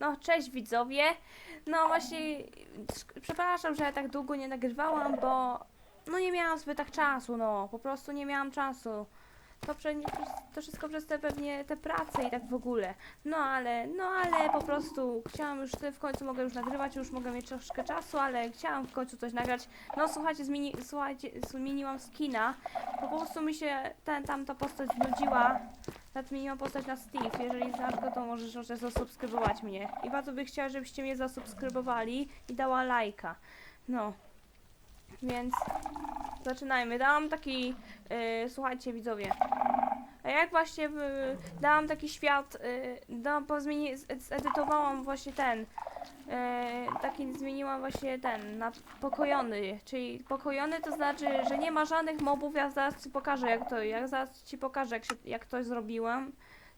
No, cześć widzowie. No właśnie, przepraszam, że tak długo nie nagrywałam, bo no nie miałam zbyt tak czasu, no, po prostu nie miałam czasu. To, prze, to wszystko przez te pewnie te prace i tak w ogóle. No ale, no ale po prostu chciałam już, w końcu mogę już nagrywać, już mogę mieć troszkę czasu, ale chciałam w końcu coś nagrać. No słuchajcie, zmieni, słuchajcie, zmieniłam skina, po prostu mi się ten, tamta postać znudziła. Nawet zmieniłam postać na Steve. Jeżeli znasz go, to możesz może zasubskrybować mnie. I bardzo bym chciała, żebyście mnie zasubskrybowali i dała lajka. No. Więc zaczynajmy. Dałam taki, yy, słuchajcie widzowie. A jak właśnie dałam taki świat, dałam, po zmieni, z- zedytowałam właśnie ten, yy, taki zmieniłam właśnie ten, na pokojony, czyli pokojony to znaczy, że nie ma żadnych mobów, ja zaraz ci pokażę jak to, jak zaraz ci pokażę jak, się, jak to zrobiłam,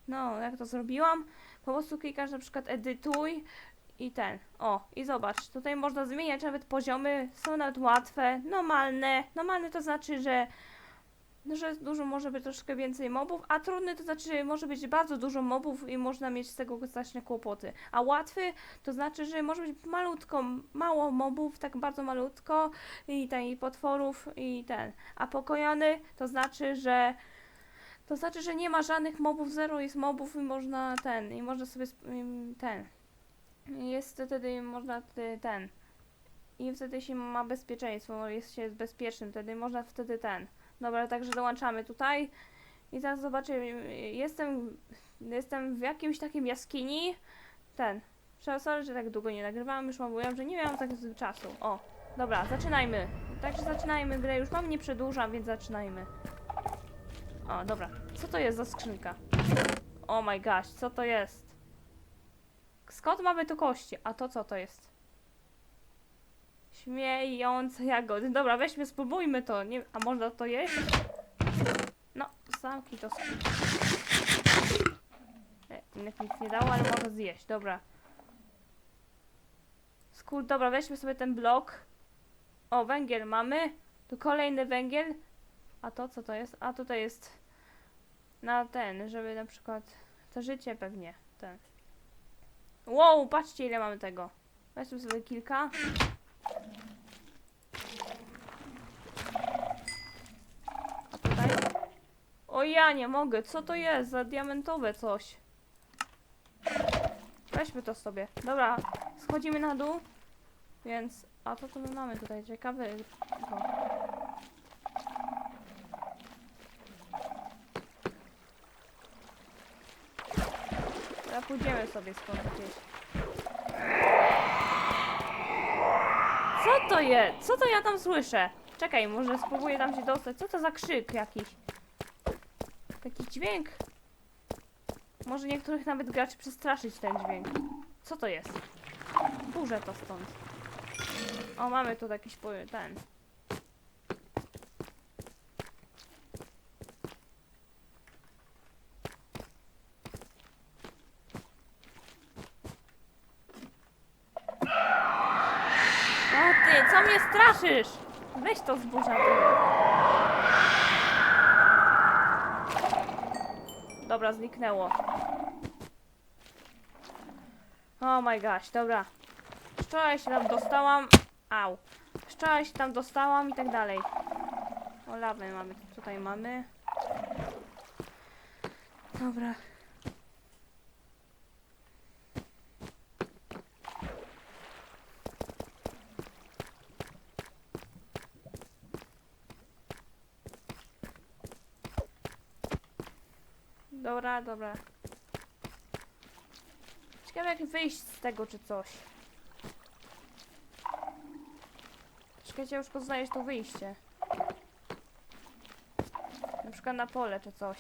no jak to zrobiłam, po prostu klikasz na przykład edytuj i ten, o i zobacz, tutaj można zmieniać nawet poziomy, są nawet łatwe, normalne, normalne to znaczy, że no, że dużo może być troszkę więcej mobów, a trudny to znaczy, że może być bardzo dużo mobów i można mieć z tego znaczne kłopoty. A łatwy to znaczy, że może być malutko, mało mobów, tak bardzo malutko i ten, i potworów i ten. A pokojony to znaczy, że to znaczy, że nie ma żadnych mobów, zero jest mobów i można ten, i można sobie ten. Jest wtedy można ten. I wtedy się ma bezpieczeństwo, jest się bezpiecznym, wtedy można wtedy ten. Dobra, także dołączamy tutaj. I teraz zobaczymy. Jestem, jestem w jakimś takim jaskini. Ten. Przepraszam, że tak długo nie nagrywałam. Już mówiłam, że nie miałam tak czasu. O, dobra, zaczynajmy. Także zaczynajmy grę. Już mam nie przedłużam, więc zaczynajmy. O, dobra. Co to jest za skrzynka? Oh my gosh, co to jest? Skąd mamy tu kości? A to co to jest? Śmiejące jagody. Dobra, weźmy, spróbujmy to. Nie, a można to jeść? No, zamknij to. skór. E, Nic nie dało, ale można zjeść. Dobra. Skór, dobra, weźmy sobie ten blok. O, węgiel mamy. Tu kolejny węgiel. A to co to jest? A tutaj jest na ten, żeby na przykład to życie pewnie. Ten. Wow, patrzcie ile mamy tego. Weźmy sobie kilka. A tutaj? Ja nie mogę, co to jest za diamentowe coś? Weźmy to sobie. Dobra, schodzimy na dół. Więc, a to co my mamy tutaj? Ciekawe. Dobra, pójdziemy sobie skąd gdzieś. Co to jest? Co to ja tam słyszę? Czekaj, może spróbuję tam się dostać. Co to za krzyk jakiś? Taki dźwięk. Może niektórych nawet graczy przestraszyć ten dźwięk. Co to jest? Burzę to stąd. O, mamy tu jakiś ten. O ty, co mnie straszysz? Weź to zburza ty. Dobra, zniknęło. Oh my gosh, dobra. Wczoraj się tam dostałam. Au. Wczoraj się tam dostałam i tak dalej. O, lawę mamy. Tutaj mamy. Dobra. Dobra, dobra. Ciekawe jak wyjść z tego czy coś. Czekajcie, już poznajesz to wyjście. Na przykład na pole czy coś.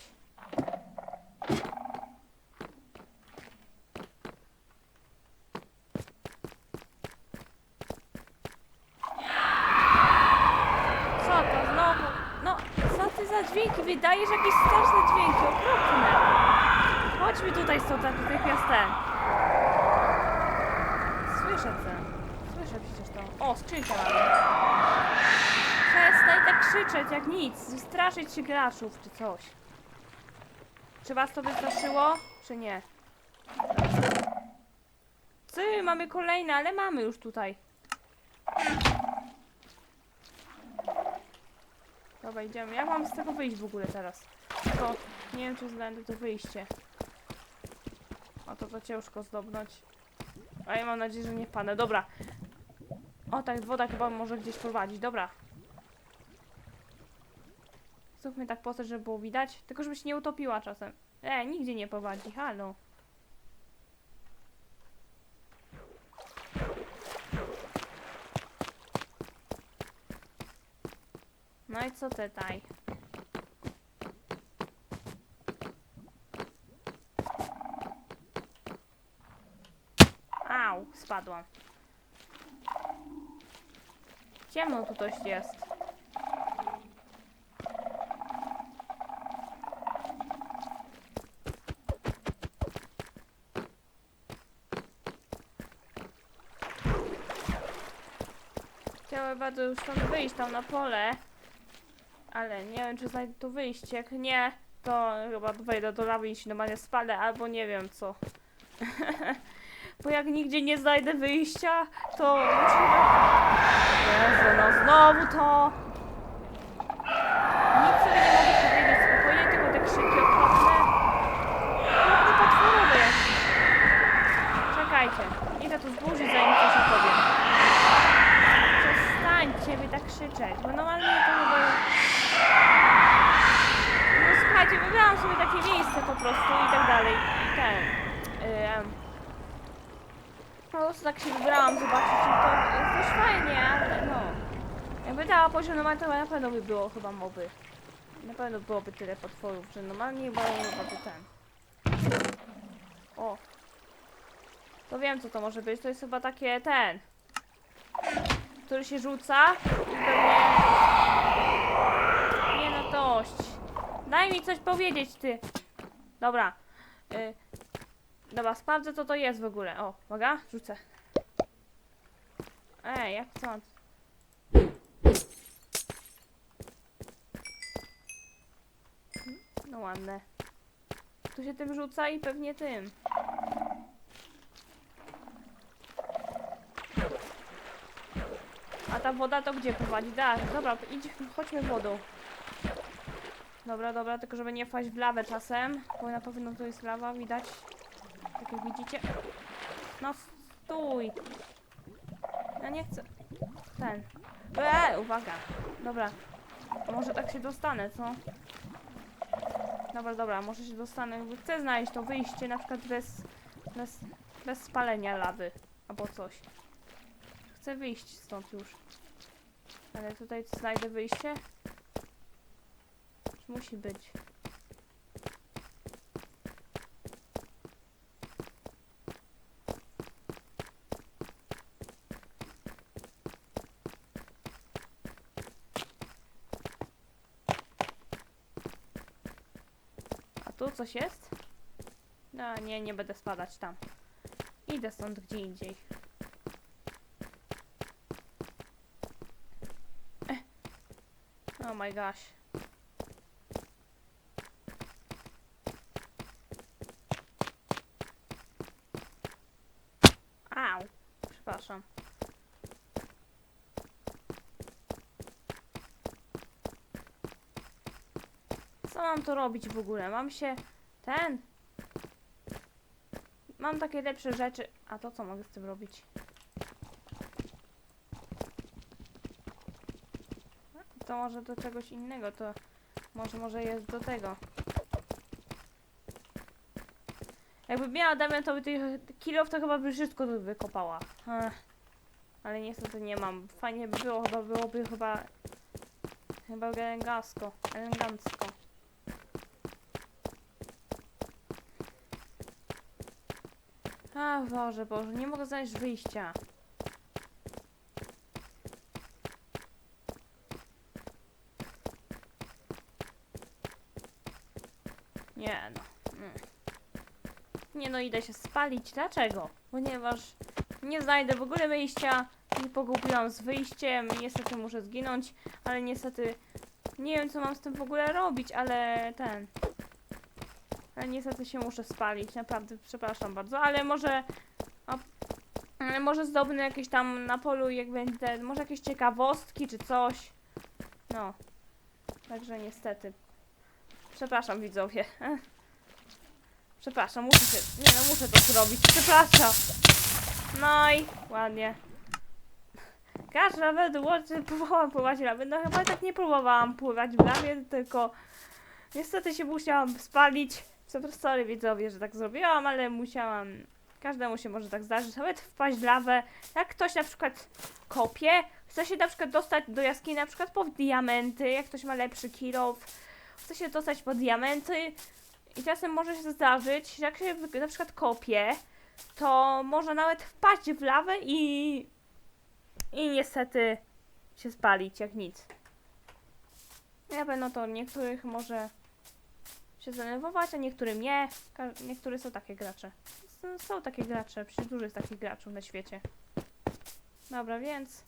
Co to znowu? No, co ty za dźwięki? Wydajesz jakieś straszne dźwięki, okropne. Chodź mi tutaj stąd natychmiast ten. Słyszę cię. Słyszę przecież to. O, skrzynkę mamy. Przestań tak krzyczeć jak nic. Czy coś. Czy was to wystraszyło, czy nie? trzy, mamy kolejne, ale mamy już tutaj. Dobra, idziemy. Jak mam z tego wyjść w ogóle teraz? To nie wiem, czy znajdę to wyjście. A to to ciężko zdobnąć. A ja mam nadzieję, że nie wpadnę. Dobra. O, tak, woda chyba może gdzieś prowadzić. Dobra. Zróbmy tak postać, żeby było widać. Tylko żeby nie utopiła czasem. E, nigdzie nie prowadzi. Halo. No i co tutaj? Au, spadłam. Ciemno tu coś jest. Bardzo już stąd wyjść, tam na pole. Ale nie wiem, czy znajdę tu wyjście. Jak nie, to chyba wejdę do lawy i się normalnie spalę, albo nie wiem co. Bo jak nigdzie nie znajdę wyjścia, to. Jezu, no znowu to... Nic sobie nie mogę powiedzieć spokojnie, tylko te krzyki okropne. Okropne potworowe jakieś. Czekajcie, idę tu zburzyć zanim coś opowiem. Przestańcie wy tak krzyczeć, bo normalnie to chyba... No słuchajcie, wybrałam sobie takie miejsce po prostu i tak dalej. Ten... Ym, po prostu tak się wybrałam zobaczyć, czy to jest fajnie, ale no. Jakby dała poziom normalny, to na pewno by było chyba moby. Na pewno byłoby tyle potworów, że normalnie chyba byłoby ten. O. To wiem co to może być, to jest chyba takie ten. Który się rzuca i pewnie... Nie no dość. Daj mi coś powiedzieć ty. Dobra. Y Dobra, sprawdzę co to jest w ogóle. O, uwaga, rzucę. Ej, jak co? No ładne. Tu się tym rzuca i pewnie tym. A ta woda to gdzie prowadzi? Da, dobra, idź, chodźmy wodą. Dobra, dobra, tylko żeby nie wpaść w lawę czasem, bo na pewno tu jest lawa, widać. Tak jak widzicie. No stój! Ja nie chcę. Ten. Eee, uwaga. Dobra. A może tak się dostanę, co? Dobra, dobra, może się dostanę. Chcę znaleźć to wyjście, na przykład bez, bez, bez spalenia lawy. Albo coś. Chcę wyjść stąd już. Ale tutaj znajdę wyjście? Musi być? A tu coś jest? No nie, nie będę spadać tam. Idę stąd gdzie indziej. Eh. Oh my gosh. Au. Przepraszam. Co mam to robić w ogóle? Mam się... Ten... Mam takie lepsze rzeczy. A to co mogę z tym robić? To może do czegoś innego, to... Może, może jest do tego. Jakby miała diamentowy tych kilów, to chyba by wszystko tu wykopała. Ech. Ale niestety nie mam. Fajnie by było, chyba byłoby chyba... Chyba elegancko. Elegancko. A Boże, Boże, nie mogę znaleźć wyjścia. Nie no. Mm. Nie no, idę się spalić. Dlaczego? Ponieważ nie znajdę w ogóle wyjścia i pogubiłam z wyjściem. Niestety muszę zginąć, ale niestety nie wiem co mam z tym w ogóle robić, ale ten... Ale niestety się muszę spalić, naprawdę przepraszam bardzo, ale może... A Ale może zdobnę jakieś tam na polu, jak będę, może jakieś ciekawostki czy coś. No. Także niestety. Przepraszam widzowie. Przepraszam, muszę się, nie no, muszę to zrobić. Przepraszam. No i ładnie. Każ nawet próbowałam pływać w lawie. No chyba tak nie próbowałam pływać w lawie, tylko niestety się musiałam spalić. Przepraszam, sorry widzowie, że tak zrobiłam, ale musiałam Każdemu się może tak zdarzyć, nawet wpaść w lawę. Jak ktoś na przykład kopie, chce się na przykład dostać do jaskini na przykład po diamenty, jak ktoś ma lepszy kilof, chce się dostać po diamenty i czasem może się zdarzyć, że jak się na przykład kopie, to może nawet wpaść w lawę i i niestety się spalić jak nic. Na pewno to niektórych może się zdenerwować, a niektórym nie. Niektóre są takie gracze. S- Są takie gracze, przecież dużo jest takich graczów na świecie. Dobra, więc...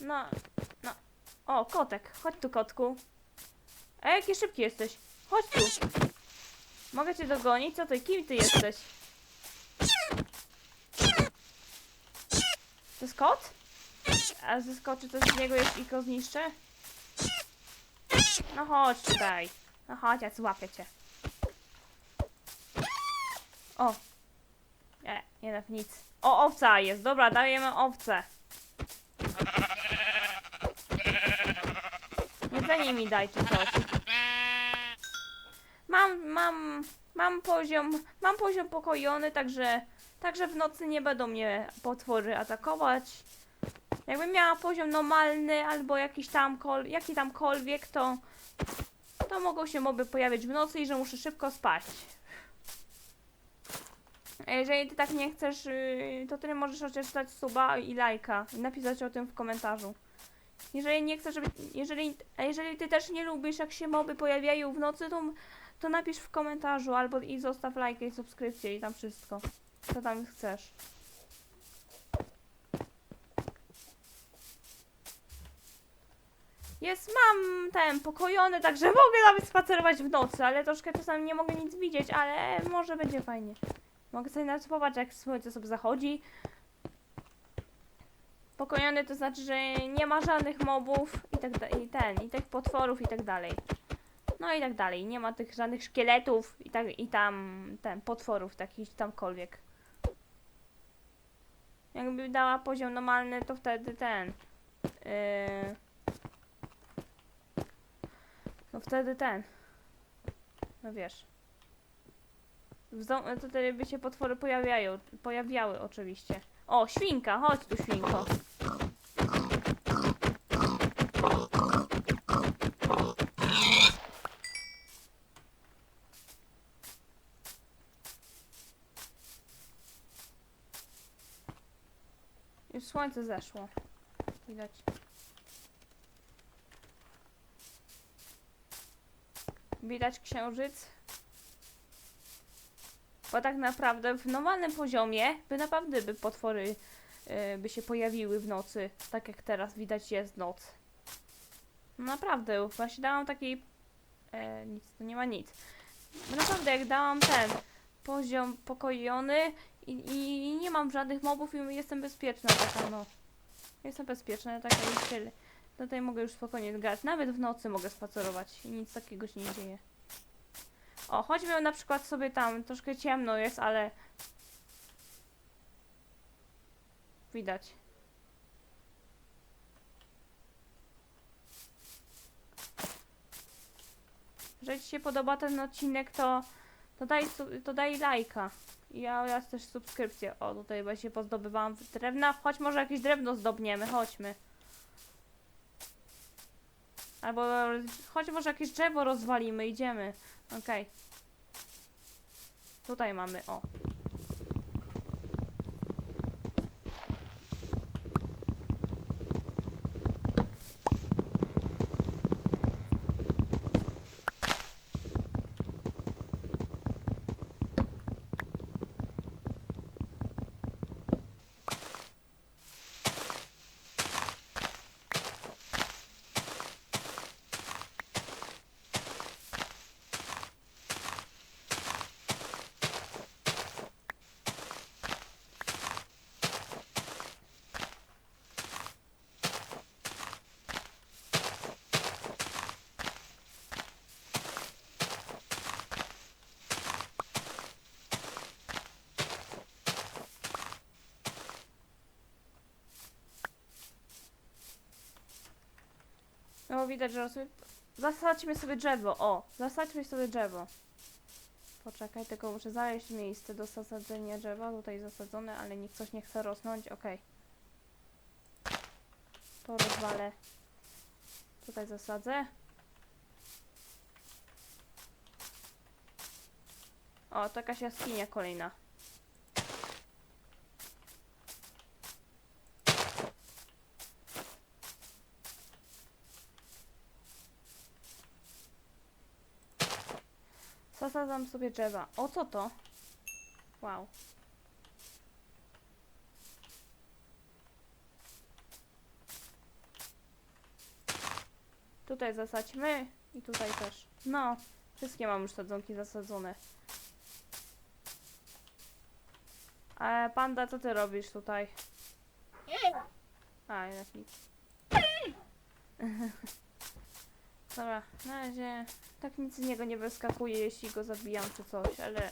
No, no. O, kotek. Chodź tu, kotku. A jaki szybki jesteś. Chodź tu. Mogę cię dogonić? Co ty? Kim ty jesteś? To jest kot? A zeskoczy coś z niego jest i go zniszczę? No chodź tutaj. No chodź, ja złapię cię. O. Nie, jednak nic. O, owca jest. Dobra, dajemy owcę. Jedzenie mi daj czy coś. Mam, mam, mam poziom, mam poziom pokojony, także, także w nocy nie będą mnie potwory atakować. Jakbym miała poziom normalny albo jakiś tam, jaki tamkolwiek, to, to mogą się moby pojawiać w nocy i że muszę szybko spać. A Jeżeli ty tak nie chcesz, yy, to ty możesz chociaż dać suba i lajka i napisać o tym w komentarzu. Jeżeli nie chcesz, żeby, jeżeli, a jeżeli ty też nie lubisz, jak się moby pojawiają w nocy, to, to napisz w komentarzu albo i zostaw lajkę i subskrypcję i tam wszystko, co tam chcesz. Jest, mam ten pokojony, także mogę nawet spacerować w nocy, ale troszkę czasami nie mogę nic widzieć, ale może będzie fajnie. Mogę sobie nawet popatrzeć, jak słońce sobie zachodzi. Pokojony to znaczy, że nie ma żadnych mobów i tak i ten, i tych potworów i tak dalej. No i tak dalej. Nie ma tych żadnych szkieletów i tak i tam ten potworów takich tamkolwiek. Jakby dała poziom normalny, to wtedy ten. Yy, no wtedy ten. No wiesz. W to wtedy by się potwory pojawiają, pojawiały oczywiście. O, świnka, chodź tu świnko. Już słońce zeszło. Widać. Widać księżyc. Bo tak naprawdę w normalnym poziomie by naprawdę by potwory y, by się pojawiły w nocy. Tak jak teraz widać jest noc. No naprawdę, właśnie dałam takiej... E, nic, to nie ma nic. Naprawdę jak dałam ten poziom pokojony i, i nie mam żadnych mobów i jestem bezpieczna taka no. Jestem bezpieczna, taka i. Tutaj mogę już spokojnie grać. Nawet w nocy mogę spacerować nic takiego się nie dzieje. O, chodźmy na przykład sobie tam, troszkę ciemno jest, ale widać. Jeżeli Ci się podoba ten odcinek, to, to, daj, to daj lajka. Ja oraz też subskrypcję. O, tutaj właśnie pozdobywałam drewna. Chodź, może jakieś drewno zdobniemy, chodźmy. Albo chodź, może jakieś drzewo rozwalimy, idziemy. Okej. Tutaj mamy, o. drzewo widać, że rosły. Zasadźmy sobie drzewo, o! Zasadźmy sobie drzewo. Poczekaj, tylko muszę znaleźć miejsce do zasadzenia drzewa. Tutaj zasadzone, ale niech coś nie chce rosnąć. Okej. To rozwalę. Tutaj zasadzę. O, to jakaś jaskinia kolejna. Zasadzam sobie drzewa. O, co to? Wow. Tutaj zasadźmy i tutaj też. No, wszystkie mam już sadzonki zasadzone. Ale panda, co ty robisz tutaj? A, jednak nic. Dobra, na razie tak nic z niego nie wyskakuje, jeśli go zabijam czy coś, ale...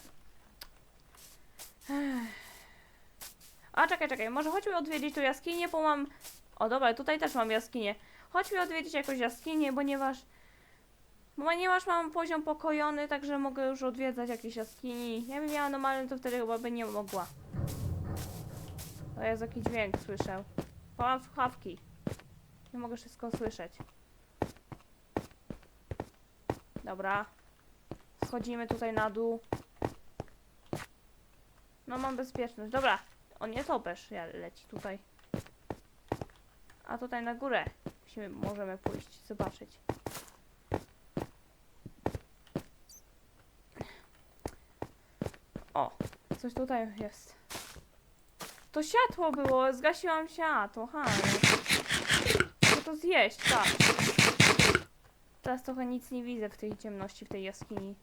A, czekaj, czekaj, może chodźmy odwiedzić tu jaskinię, bo mam... O, dobra, tutaj też mam jaskinię. Chodźmy odwiedzić jakąś jaskinię, ponieważ... Ponieważ mam poziom pokojony, także mogę już odwiedzać jakieś jaskini. Jakbym miała normalny, to wtedy chyba by nie mogła. To jest jakiś dźwięk, słyszę. Bo mam słuchawki. Nie mogę wszystko słyszeć. Dobra. Schodzimy tutaj na dół. No mam bezpieczność. Dobra. On nie topesz, ja leci tutaj. A tutaj na górę musimy, możemy pójść, zobaczyć. O, coś tutaj jest. To światło było, zgasiłam światło, ha. Chcę to zjeść, tak. Teraz trochę nic nie widzę w tej ciemności, w tej jaskini.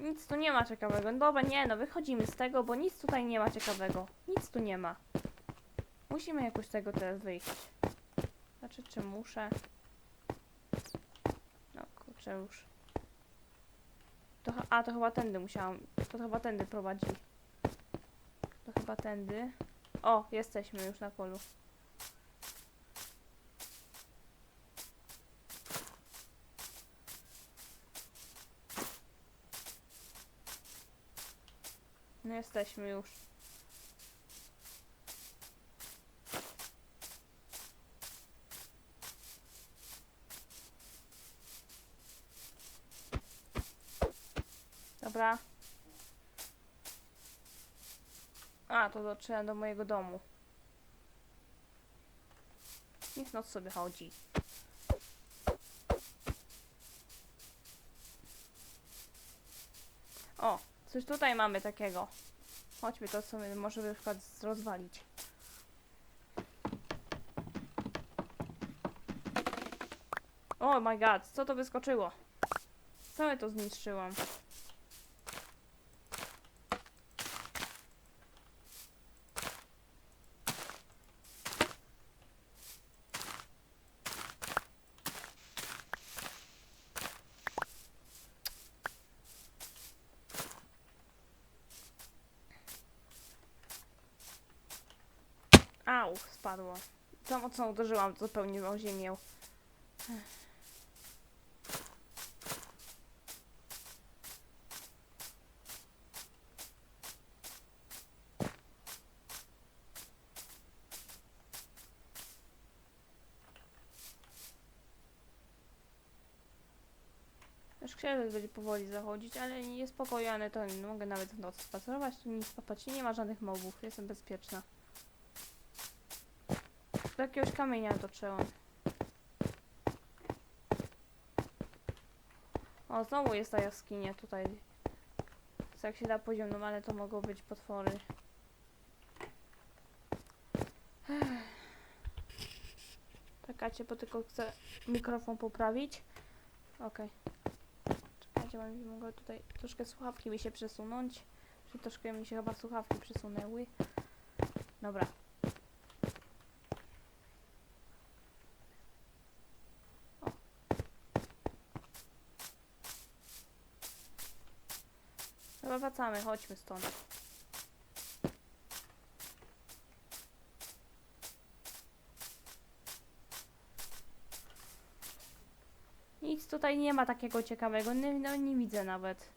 Nic tu nie ma ciekawego. Dobra, nie no, wychodzimy z tego, bo nic tutaj nie ma ciekawego. Nic tu nie ma. Musimy jakoś z tego teraz wyjść. Znaczy, czy muszę? No kurczę już. To, a, to chyba tędy musiałam. To chyba tędy prowadzi. To chyba tędy. O, jesteśmy już na polu. Jesteśmy już. Dobra. A, to dotrzymam do mojego domu. Niech noc sobie chodzi. Coś tutaj mamy takiego. Chodźmy to sobie może na przykład z- rozwalić. Oh my god, co to wyskoczyło? Całe to zniszczyłam. Au, spadło. Za mocno uderzyłam zupełnie o ziemię. Już księżyc będzie powoli zachodzić, ale nie jest to nie mogę nawet w nocy spacerować, tu nic nie ma żadnych mobów, jestem bezpieczna. Do jakiegoś kamienia dotrzęłam. O, znowu jest ta jaskinia tutaj. Co jak się da poziom, ale to mogą być potwory. Czekajcie, bo tylko chcę mikrofon poprawić. Okej. Czekajcie, bo mi mogę tutaj troszkę słuchawki mi się przesunąć. Czy troszkę mi się chyba słuchawki przesunęły. Dobra. wracamy, chodźmy stąd. Nic tutaj nie ma takiego ciekawego, nie, no nie widzę nawet.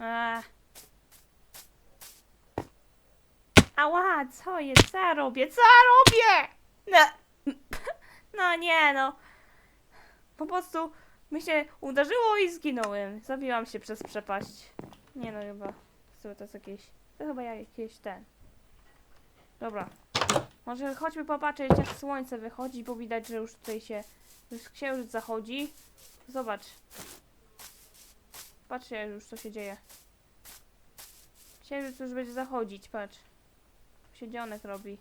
Eee. Ała, co jest, co ja robię, co ja robię? No. no nie no. Po prostu mi się uderzyło i zginąłem. Zabiłam się przez przepaść. Nie no chyba. To jest jakieś... To chyba jakieś ten. Dobra. Może chodźmy popatrzeć jak słońce wychodzi, bo widać, że już tutaj się... Już księżyc zachodzi. Zobacz. Patrzcie już co się dzieje. Księżyc już będzie zachodzić, patrz. Się dzionek robi.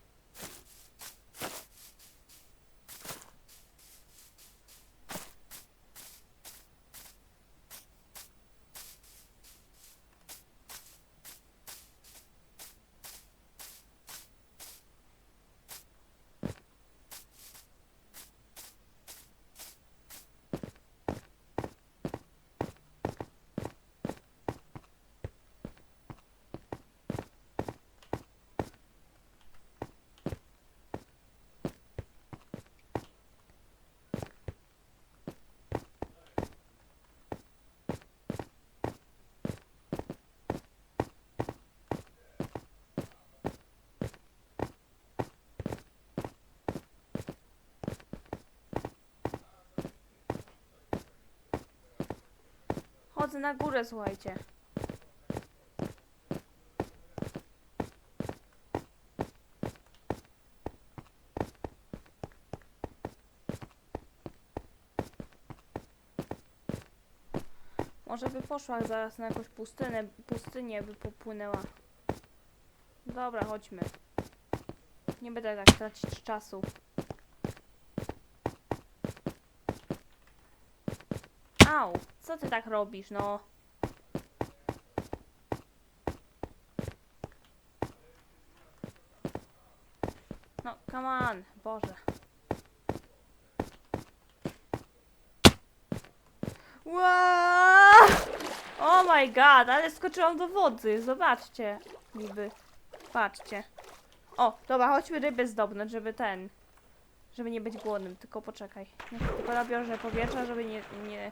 Chodzę na górę, słuchajcie. Może by poszła zaraz na jakąś pustynę, pustynię by popłynęła. Dobra, chodźmy. Nie będę tak tracić czasu. Au, co ty tak robisz, no? No, come on, Boże. Wow! Oh my god, ale skoczyłam do wody, zobaczcie. Niby. Patrzcie. O, dobra, chodźmy ryby zdobnąć, żeby ten... Żeby nie być głodnym, tylko poczekaj. Tylko nabiorę powietrza, żeby nie, nie,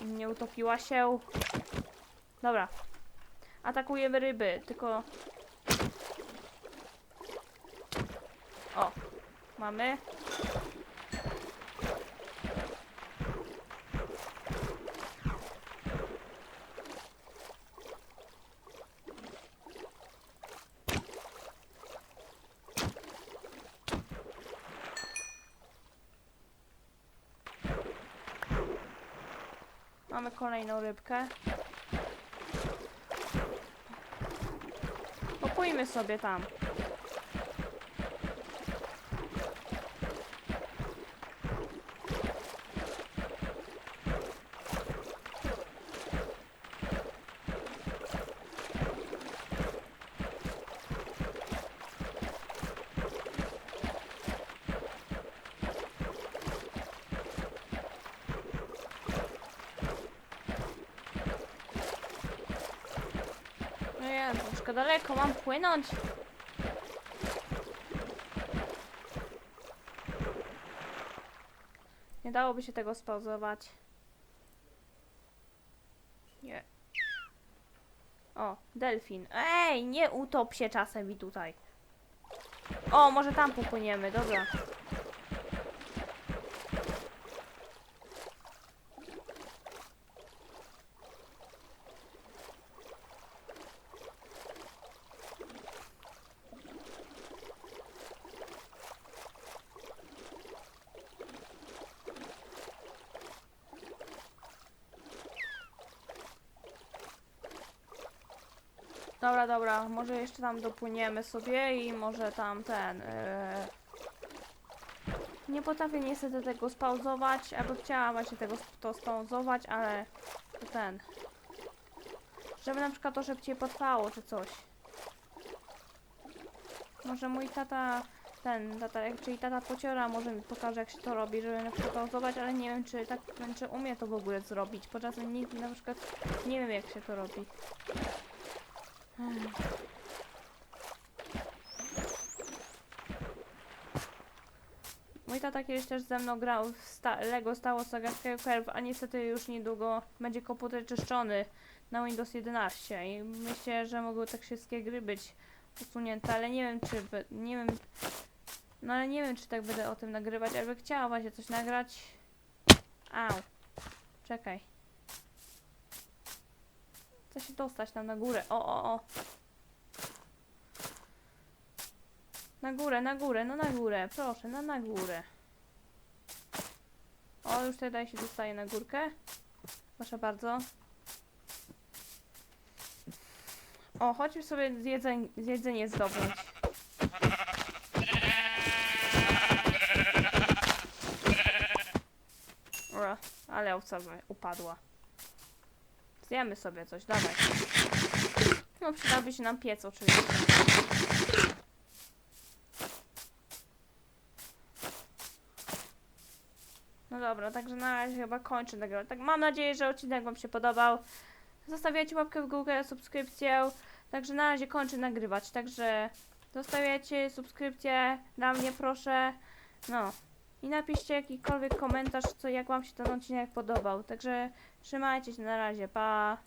nie, utopiła się. Dobra. Atakujemy ryby, tylko... O, mamy. Mamy kolejną rybkę. Popójmy sobie tam. No ja troszkę daleko, mam płynąć. Nie dałoby się tego spauzować. Nie. O, delfin. Ej, nie utop się czasem i tutaj. O, może tam popłyniemy, dobra. Dobra, może jeszcze tam dopłyniemy sobie i może tam ten. Yy... Nie potrafię niestety tego spauzować, albo chciałam właśnie tego to spauzować, ale to ten. Żeby na przykład to szybciej potrwało, czy coś. Może mój tata, ten, tata, czyli tata pociora, może mi pokaże jak się to robi, żeby na przykład pauzować, ale nie wiem, czy tak, czy umie to w ogóle zrobić, bo czasem nigdy na przykład nie wiem jak się to robi. Mój tata kiedyś też ze mną grał w sta- Lego Star Wars Saga Skywalker, a niestety już niedługo będzie komputer czyszczony na Windows 11 i myślę, że mogły tak wszystkie gry być usunięte, ale nie wiem czy nie wiem no ale nie wiem czy tak będę o tym nagrywać, ale bym chciała właśnie coś nagrać. Au. Czekaj. Chcę się dostać tam na górę. O, o, o. Na górę, na górę, no na górę, proszę, no na górę. O, już tutaj się dostaje na górkę. Proszę bardzo. O, chodźmy sobie zjedzeń, jedzenie zdobyć. O, ale owca upadła. Zjemy sobie coś, dawaj. No przydałby się nam piec oczywiście. No dobra, także na razie chyba kończę nagrywać. Tak, mam nadzieję, że odcinek Wam się podobał. Zostawiajcie łapkę w górę, subskrypcję. Także na razie kończę nagrywać. Także zostawiajcie subskrypcję dla mnie, proszę. No. I napiszcie jakikolwiek komentarz, co jak Wam się ten odcinek podobał. Także trzymajcie się na razie. Pa.